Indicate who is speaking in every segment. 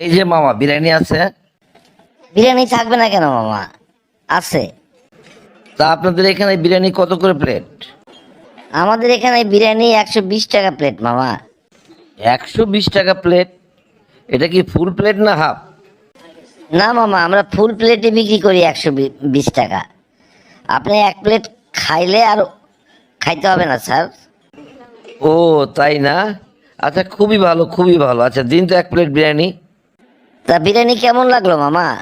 Speaker 1: এই যে মামা বিরিয়ানি আছে?
Speaker 2: বিরিয়ানি থাকবে না কেন মামা? আছে।
Speaker 1: তা আপনাদের এখানে বিরিয়ানি কত করে প্লেট?
Speaker 2: আমাদের এখানে বিরিয়ানি একশো বিশ টাকা প্লেট মামা।
Speaker 1: একশো বিশ টাকা প্লেট? এটা কি ফুল প্লেট না হাফ?
Speaker 2: না মামা আমরা ফুল প্লেটে বিক্রি করি একশো বিশ টাকা। আপনি এক প্লেট খাইলে আর খাইতে হবে না স্যার।
Speaker 1: ও তাই না? আচ্ছা খুবই ভালো খুবই ভালো। আচ্ছা দিন তো এক প্লেট বিরিয়ানি।
Speaker 2: তা বিরিয়ানি কেমন লাগল মামা?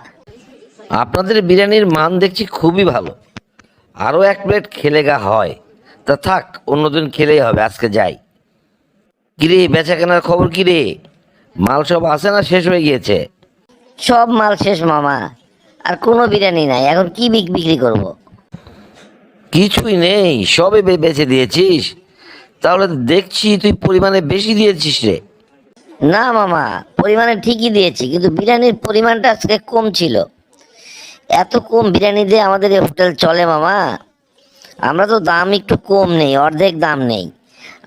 Speaker 1: আপনাদের বিরিয়ানির মান দেখছি খুবই ভালো। আরও এক প্লেট খেলে গা হয়। তা থাক অন্যদিন খেলেই হবে আজকে যাই। কিরে বেচা কেনার খবর কিরে? মাল সব আছে না শেষ হয়ে গিয়েছে?
Speaker 2: সব মাল শেষ মামা। আর কোনো বিরিয়ানি নাই এখন কি বিক- বিক্রি করব।
Speaker 1: কিছুই নেই সবে বেচে দিয়েছিস। তাহলে দেখছি তুই পরিমাণে বেশি দিয়েছিস রে।
Speaker 2: না মামা পরিমাণে ঠিকই দিয়েছি কিন্তু বিরিয়ানির পরিমাণটা আজকে কম ছিল। এত কম বিরিয়ানি দিয়ে আমাদের এই হোটেল চলে মামা। আমরা তো দাম একটু কম নেই অর্ধেক দাম নেই।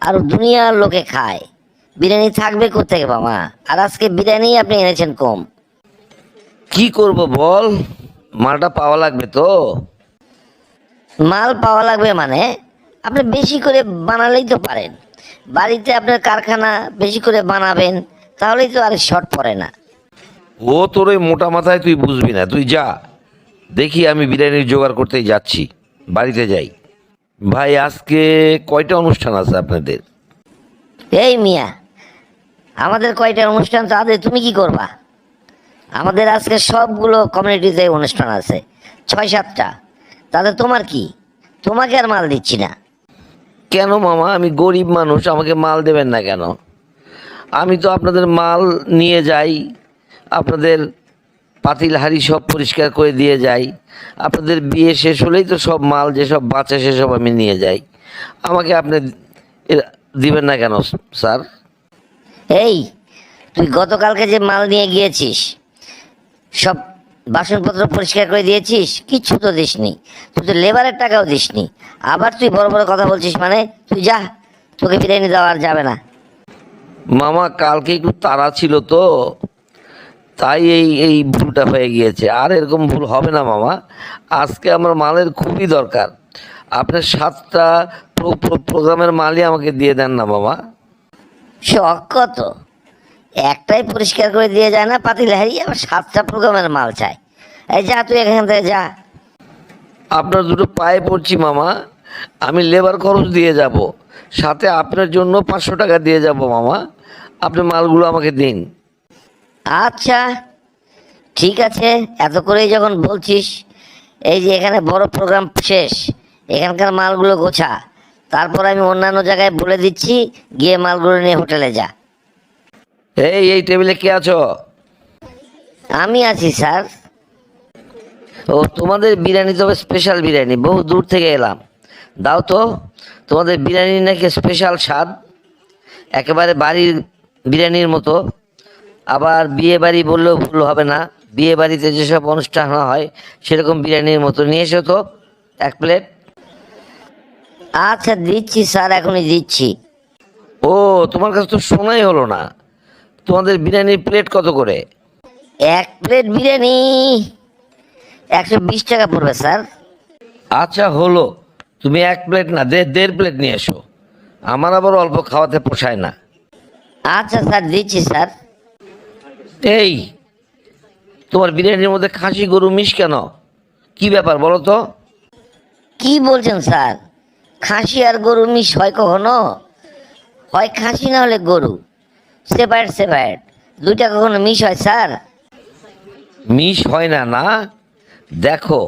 Speaker 2: আর দুনিয়ার লোকে খায়। বিরিয়ানি থাকবে কোথেকে মামা? আর আজকে বিরিয়ানি আপনি এনেছেন কম।
Speaker 1: কি করব বল? মালটা পাওয়া লাগবে তো।
Speaker 2: মাল পাওয়া লাগবে মানে? আপনি বেশি করে বানালেই তো পারেন। বাড়িতে আপনার কারখানা বেশি করে বানাবেন তাহলেই তো আর শর্ট পড়ে না।
Speaker 1: ও তোর ওই মোটা মাথায় তুই বুঝবি না তুই যা। দেখি আমি বিরিয়ানির জোগাড় করতেই যাচ্ছি বাড়িতে যাই। ভাই আজকে কয়টা অনুষ্ঠান আছে আপনাদের?
Speaker 2: এই মিয়া আমাদের কয়টা অনুষ্ঠান তো তাদের তুমি কি করবা? আমাদের আজকে সবগুলো কমিউনিটিতে অনুষ্ঠান আছে ছয় সাতটা। তাতে তোমার কি? তোমাকে আর মাল দিচ্ছি না।
Speaker 1: কেন মামা? আমি গরিব মানুষ, আমাকে মাল দেবেন না কেন? আমি তো আপনাদের মাল নিয়ে যাই, আপনাদের পাতিল হাড়ি সব পরিষ্কার করে দিয়ে যাই, আপনাদের বিয়ে শেষ হলেই তো সব মাল, যেসব বাঁচে সেসব আমি নিয়ে যাই। আমাকে আপনি দিবেন না কেন, স্যার?
Speaker 2: এই, তুই গতকালকে যে মাল নিয়ে গিয়েছিস, সব বাসনপত্র পরিষ্কার করে দিয়েছিস কিচ্ছু তো দিসনি। তুই তো লেবারের টাকাও দিসনি। আবার তুই বড় বড় কথা বলছিস মানে তুই যা তোকে বিরিয়ানি দেওয়া আর যাবে না।
Speaker 1: মামা কালকে একটু তাড়া ছিল তো তাই এই এই ভুলটা হয়ে গিয়েছে। আর এরকম ভুল হবে না মামা। আজকে আমার মালের খুবই দরকার। আপনার সাতটা প্রো- প্রো- প্রোগ্রামের মালই আমাকে দিয়ে দেন না মামা।
Speaker 2: শখ কত? একটাই পরিষ্কার করে দিয়ে যায় না পাতিল হারি আবার সাতটা প্রোগ্রামের মাল চাই এই যা তুই এখান থেকে যা।
Speaker 1: আপনার দুটো পায়ে পড়ছি মামা আমি লেবার খরচ দিয়ে যাব। সাথে আপনার জন্য পাঁচশো টাকা দিয়ে যাব মামা। আপনি মালগুলো আমাকে দিন।
Speaker 2: আচ্ছা ঠিক আছে। এত করেই যখন বলছিস এই যে এখানে বড় প্রোগ্রাম শেষ এখানকার মালগুলো গোছা। তারপর আমি অন্যান্য জায়গায় বলে দিচ্ছি গিয়ে মালগুলো নিয়ে হোটেলে যা।
Speaker 1: এই এই টেবিলে কে আছো?
Speaker 2: আমি আছি স্যার।
Speaker 1: ও তোমাদের বিরিয়ানি তবে স্পেশাল বিরিয়ানি বহু দূর থেকে এলাম। দাও তো তোমাদের বিরিয়ানি নাকি স্পেশাল স্বাদ? একেবারে বাড়ির বিরিয়ানির মতো। আবার বিয়ে বাড়ি বললেও ভুল হবে না বিয়ে বাড়িতে যেসব অনুষ্ঠান হয় সেরকম বিরিয়ানির মতো নিয়ে এসো তো এক প্লেট।
Speaker 2: আচ্ছা দিচ্ছি স্যার এখনই দিচ্ছি।
Speaker 1: ও তোমার কাছে তো শোনাই হলো না। তোমাদের বিরিয়ানির প্লেট কত করে?
Speaker 2: এক প্লেট বিরিয়ানি একশো বিশ টাকা পড়বে স্যার।
Speaker 1: আচ্ছা হলো। তুমি এক প্লেট না দেড় প্লেট নিয়ে এসো। আমার আবার অল্প খাওয়াতে পোষায় না।
Speaker 2: আচ্ছা স্যার দিচ্ছি স্যার।
Speaker 1: এই তোমার বিরিয়ানির মধ্যে খাসি গরু মিশ কেন? কি ব্যাপার বলো তো?
Speaker 2: কি বলছেন স্যার? খাসি আর গরু মিশ হয় কখনো? হয় খাসি না হলে গরু? সেপারেট সেপারেট দুইটা কখনো মিস হয় স্যার?
Speaker 1: মিস হয় না না? দেখো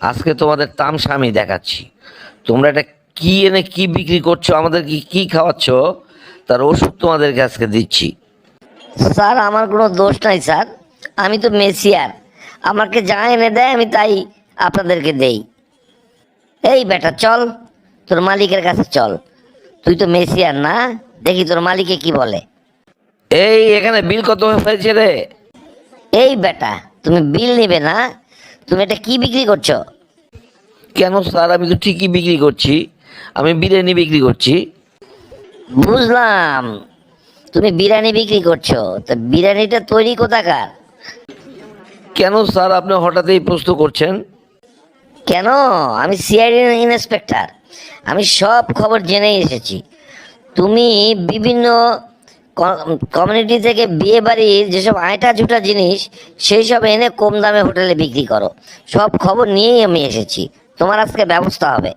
Speaker 1: আজকে তোমাদের তামসা আমি দেখাচ্ছি। তোমরা এটা কি এনে কি বিক্রি করছ আমাদের কি কি খাওয়াচ্ছ তার ওষুধ তোমাদেরকে আজকে দিচ্ছি।
Speaker 2: স্যার আমার কোনো দোষ নাই স্যার। আমি তো মেসিয়ার। আমাকে যা এনে দেয় আমি তাই আপনাদেরকে দেই। এই বেটা চল। তোর মালিকের কাছে চল। তুই তো মেসিয়ার না? দেখি তোর মালিকে কি বলে।
Speaker 1: এই এখানে বিল কত হয়েছে রে?
Speaker 2: এই বেটা তুমি বিল নিবে না? তুমি এটা কি বিক্রি করছ?
Speaker 1: কেন স্যার আমি তো ঠিকই বিক্রি করছি। আমি বিরিয়ানি বিক্রি করছি।
Speaker 2: বুঝলাম। তুমি বিরিয়ানি বিক্রি করছ। তা বিরিয়ানিটা তৈরি কোথাকার?
Speaker 1: কেন স্যার আপনি হঠাৎ এই প্রশ্ন করছেন?
Speaker 2: কেন? আমি সিআইডি ইন্সপেক্টর। আমি সব খবর জেনে এসেছি। তুমি বিভিন্ন কমিউনিটি থেকে বিয়ে বাড়ির যেসব আয়টা ঝুটা জিনিস সেই সব এনে কম দামে হোটেলে বিক্রি করো। সব খবর নিয়েই আমি এসেছি। তোমার আজকে ব্যবস্থা হবে।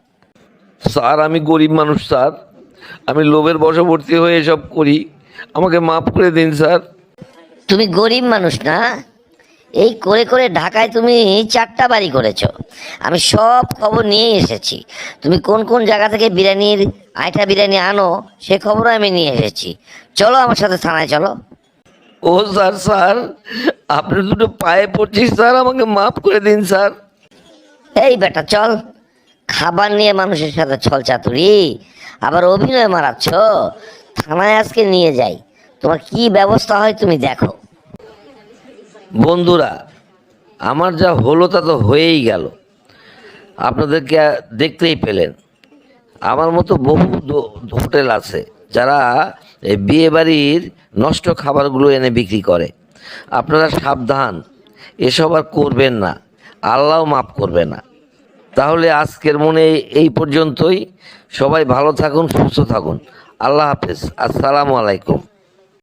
Speaker 1: স্যার আমি গরিব মানুষ স্যার। আমি লোভের বশবর্তী হয়ে এসব করি। আমাকে মাফ করে দিন স্যার।
Speaker 2: তুমি গরিব মানুষ না? এই করে করে ঢাকায় তুমি চারটা বাড়ি করেছ। আমি সব খবর নিয়ে এসেছি। তুমি কোন কোন জায়গা থেকে বিরিয়ানির আইটা বিরিয়ানি আনো সে খবরও আমি নিয়ে এসেছি। চলো আমার সাথে থানায় চলো।
Speaker 1: ও স্যার স্যার আপনি দুটো পায়ে পড়ছি স্যার আমাকে মাফ করে দিন স্যার।
Speaker 2: এই বেটা চল। খাবার নিয়ে মানুষের সাথে ছল চাতুরি। আবার অভিনয় মারাচ্ছ। থানায় আজকে নিয়ে যাই। তোমার কি ব্যবস্থা হয় তুমি দেখো।
Speaker 1: বন্ধুরা, আমার যা হলো তা তো হয়েই গেল। আপনাদেরকে দেখতেই পেলেন। আমার মতো বহু হোটেল আছে, যারা এই বিয়ে বাড়ির নষ্ট খাবারগুলো এনে বিক্রি করে। আপনারা সাবধান, এসব আর করবেন না। আল্লাহ মাফ করবে না। তাহলে আজকের মনে এই পর্যন্তই। সবাই ভালো থাকুন, সুস্থ থাকুন। আল্লাহ হাফেজ। আসসালামু আলাইকুম।